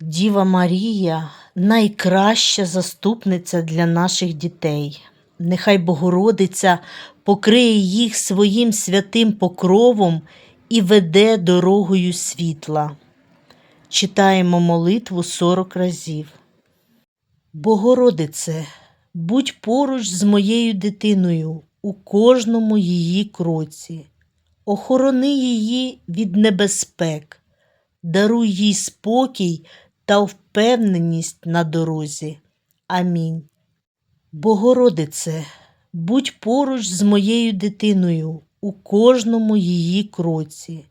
Діва Марія найкраща заступниця для наших дітей. Нехай Богородиця покриє їх своїм святим покровом і веде дорогою світла. Читаємо молитву 40 разів. Богородице, будь поруч з моєю дитиною у кожному її кроці. Охорони її від небезпек, даруй їй спокій та впевненість на дорозі. Амінь. Богородице, будь поруч з моєю дитиною у кожному її кроці.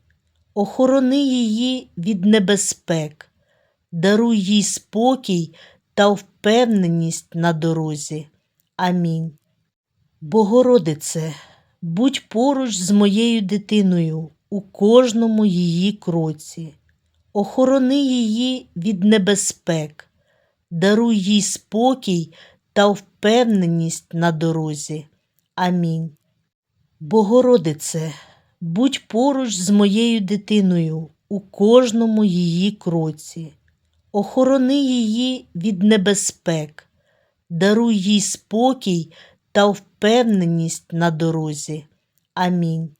Охорони її від небезпек, даруй їй спокій та впевненість на дорозі. Амінь. Богородице, будь поруч з моєю дитиною у кожному її кроці. Охорони її від небезпек, даруй їй спокій та впевненість на дорозі. Амінь. Богородице, будь поруч з моєю дитиною у кожному її кроці. Охорони її від небезпек, даруй їй спокій та впевненість на дорозі. Амінь.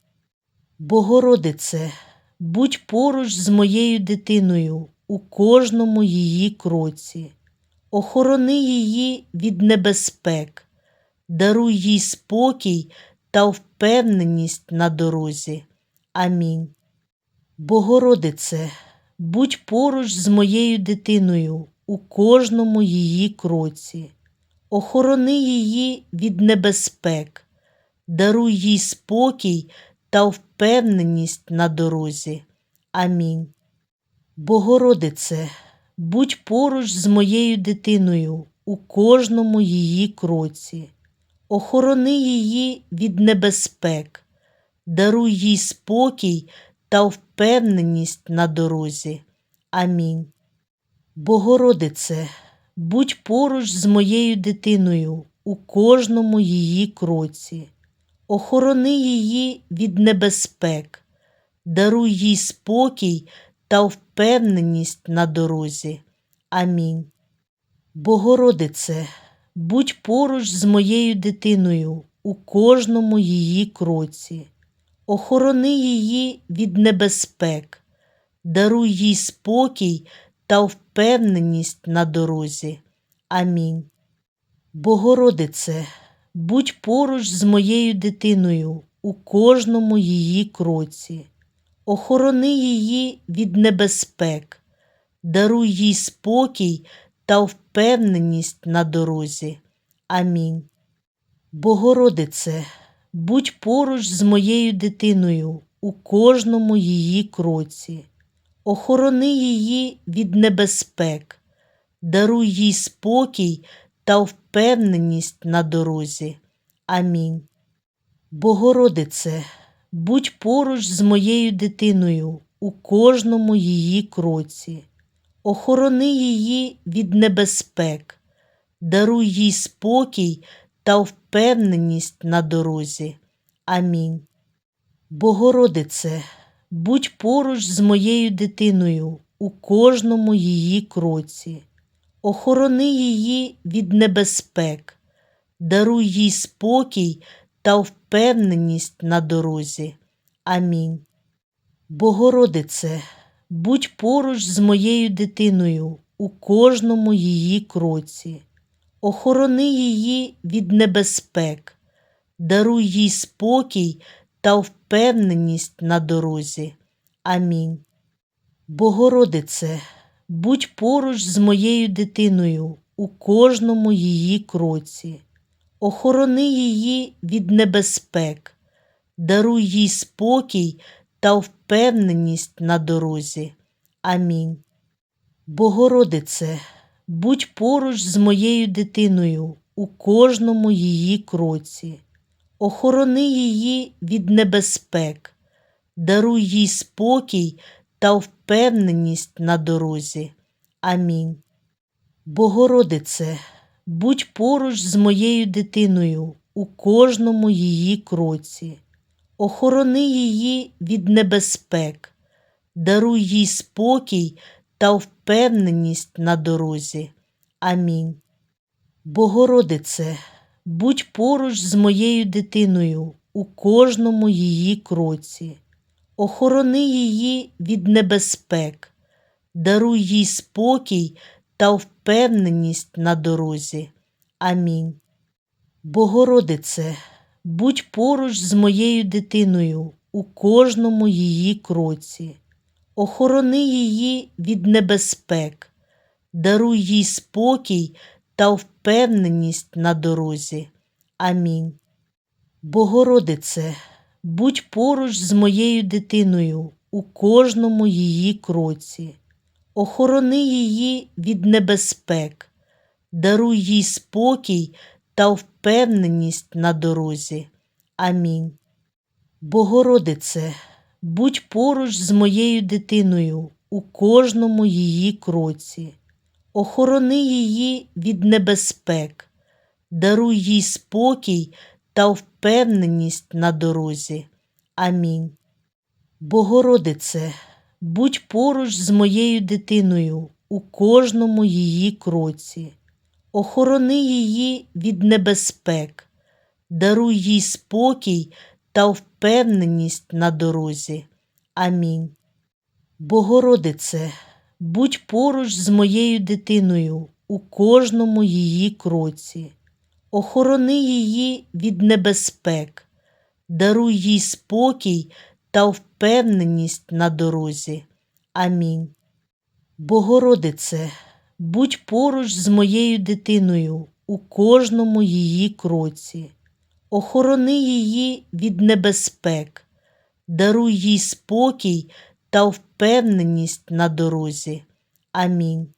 Богородице, будь поруч з моєю дитиною у кожному її кроці. Охорони її від небезпек, даруй їй спокій та впевненість на дорозі. Амінь. Богородице, будь поруч з моєю дитиною у кожному її кроці. Охорони її від небезпек, даруй їй спокій та впевненість на дорозі. Амінь. Богородице, будь поруч з моєю дитиною у кожному її кроці. Охорони її від небезпек, даруй їй спокій та впевненість на дорозі. Амінь. Богородице, будь поруч з моєю дитиною у кожному її кроці. Охорони її від небезпек, даруй їй спокій та впевненість на дорозі. Амінь. Богородице, будь поруч з моєю дитиною у кожному її кроці. Охорони її від небезпек, даруй їй спокій та впевненість на дорозі. Амінь. Богородице, будь поруч з моєю дитиною у кожному її кроці. Охорони її від небезпек, даруй їй спокій та впевненість на дорозі. Амінь. Богородице, будь поруч з моєю дитиною у кожному її кроці. Охорони її від небезпек, даруй їй спокій та впевненість на дорозі. Амінь. Богородице, будь поруч з моєю дитиною у кожному її кроці. Охорони її від небезпек, даруй їй спокій та впевненість на дорозі. Амінь. Богородице, будь поруч з моєю дитиною у кожному її кроці. Охорони її від небезпек, даруй їй спокій та впевненість на дорозі. Амінь. Богородице, будь поруч з моєю дитиною у кожному її кроці. Охорони її від небезпек, даруй їй спокій та впевненість на дорозі. Амінь. Богородице, будь поруч з моєю дитиною у кожному її кроці. Охорони її від небезпек, даруй їй спокій та впевненість на дорозі. Амінь. Богородице, будь поруч з моєю дитиною у кожному її кроці. Охорони її від небезпек, даруй їй спокій та впевненість на дорозі. Амінь. Богородице, будь поруч з моєю дитиною у кожному її кроці. Охорони її від небезпек, даруй їй спокій та впевненість на дорозі. Амінь. Богородице, будь поруч з моєю дитиною у кожному її кроці. Охорони її від небезпек, даруй їй спокій та впевненість на дорозі. Амінь. Богородице, будь поруч з моєю дитиною у кожному її кроці. Охорони її від небезпек, даруй їй спокій та впевненість на дорозі. Амінь. Богородице, будь поруч з моєю дитиною у кожному її кроці. Охорони її від небезпек, даруй їй спокій та впевненість на дорозі. Амінь. Богородице, будь поруч з моєю дитиною у кожному її кроці. Охорони її від небезпек, даруй їй спокій та впевненість на дорозі. Амінь. Богородице, будь поруч з моєю дитиною у кожному її кроці. Охорони її від небезпек, даруй їй спокій та впевненість на дорозі. Амінь. Богородице, будь поруч з моєю дитиною у кожному її кроці. Охорони її від небезпек, даруй їй спокій та впевненість на дорозі. Амінь. Богородице, будь поруч з моєю дитиною у кожному її кроці. Охорони її від небезпек, даруй їй спокій та впевненість на дорозі. Амінь.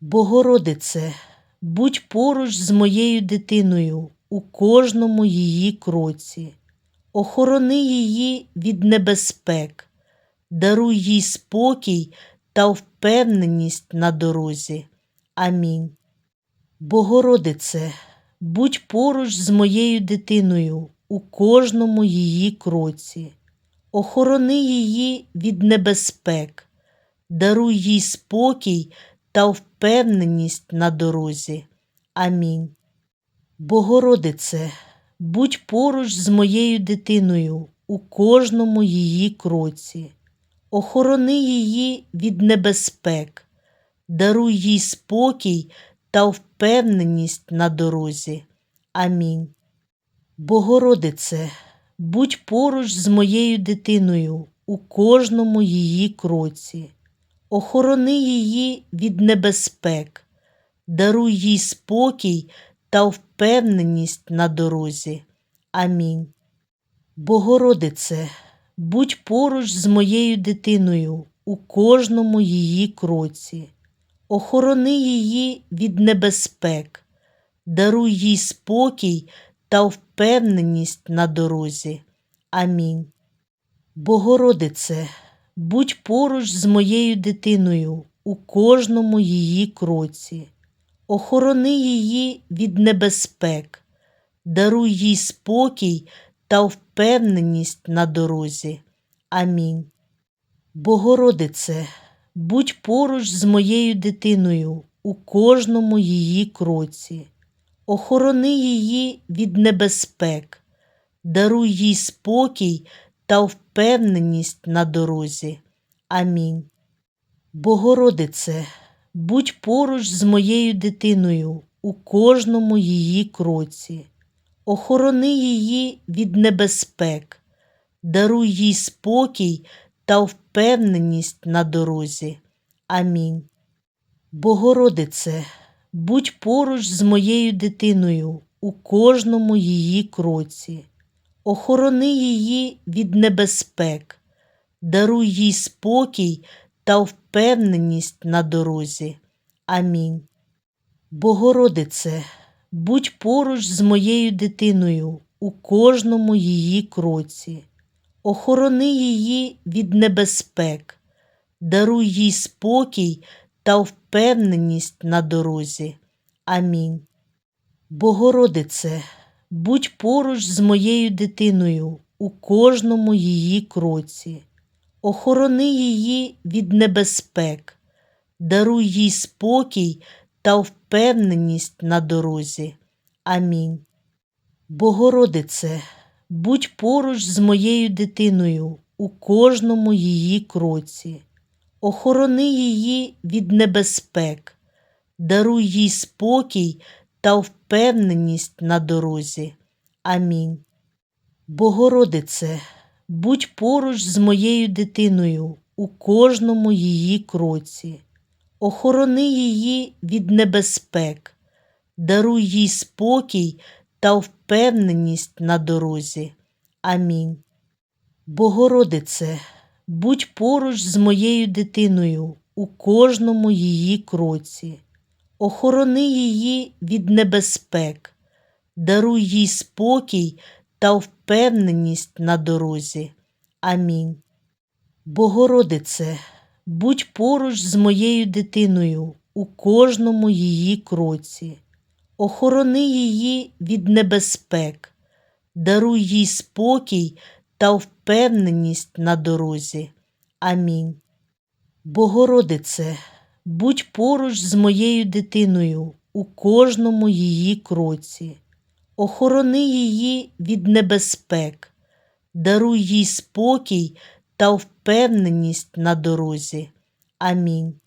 Богородице, будь поруч з моєю дитиною у кожному її кроці. Охорони її від небезпек, даруй їй спокій та впевненість на дорозі. Амінь. Богородице, будь поруч з моєю дитиною у кожному її кроці. Охорони її від небезпек, даруй їй спокій та впевненість на дорозі. Амінь. Богородице, будь поруч з моєю дитиною у кожному її кроці. Охорони її від небезпек, даруй їй спокій та впевненість на дорозі. Амінь. Богородице, будь поруч з моєю дитиною у кожному її кроці. Охорони її від небезпек, даруй їй спокій та впевненість на дорозі. Амінь. Богородице, будь поруч з моєю дитиною у кожному її кроці. Охорони її від небезпек, даруй їй спокій та впевненість на дорозі. Амінь. Богородице, будь поруч з моєю дитиною у кожному її кроці. Охорони її від небезпек, даруй їй спокій та впевненість на дорозі. Амінь. Богородице, будь поруч з моєю дитиною у кожному її кроці. Охорони її від небезпек, даруй їй спокій та впевненість на дорозі. Амінь. Богородице, будь поруч з моєю дитиною у кожному її кроці. Охорони її від небезпек, даруй їй спокій та впевненість на дорозі. Амінь. Богородице, будь поруч з моєю дитиною у кожному її кроці. Охорони її від небезпек, даруй їй спокій та впевненість на дорозі. Амінь. Богородице, будь поруч з моєю дитиною у кожному її кроці. Охорони її від небезпек, даруй їй спокій та впевненість на дорозі. Амінь. Богородице, будь поруч з моєю дитиною у кожному її кроці. Охорони її від небезпек, даруй їй спокій та впевненість на дорозі. Амінь. Богородице, будь поруч з моєю дитиною у кожному її кроці. Охорони її від небезпек, даруй їй спокій та впевненість на дорозі. Амінь. Богородице, будь поруч з моєю дитиною у кожному її кроці. Охорони її від небезпек, даруй їй спокій та впевненість на дорозі. Амінь. Богородице, будь поруч з моєю дитиною у кожному її кроці. Охорони її від небезпек, даруй їй спокій та впевненість на дорозі. Амінь. Богородице, будь поруч з моєю дитиною у кожному її кроці. Охорони її від небезпек, даруй їй спокій та впевненість на дорозі. Амінь. Богородице, будь поруч з моєю дитиною у кожному її кроці. Охорони її від небезпек, даруй їй спокій та впевненість на дорозі. Амінь.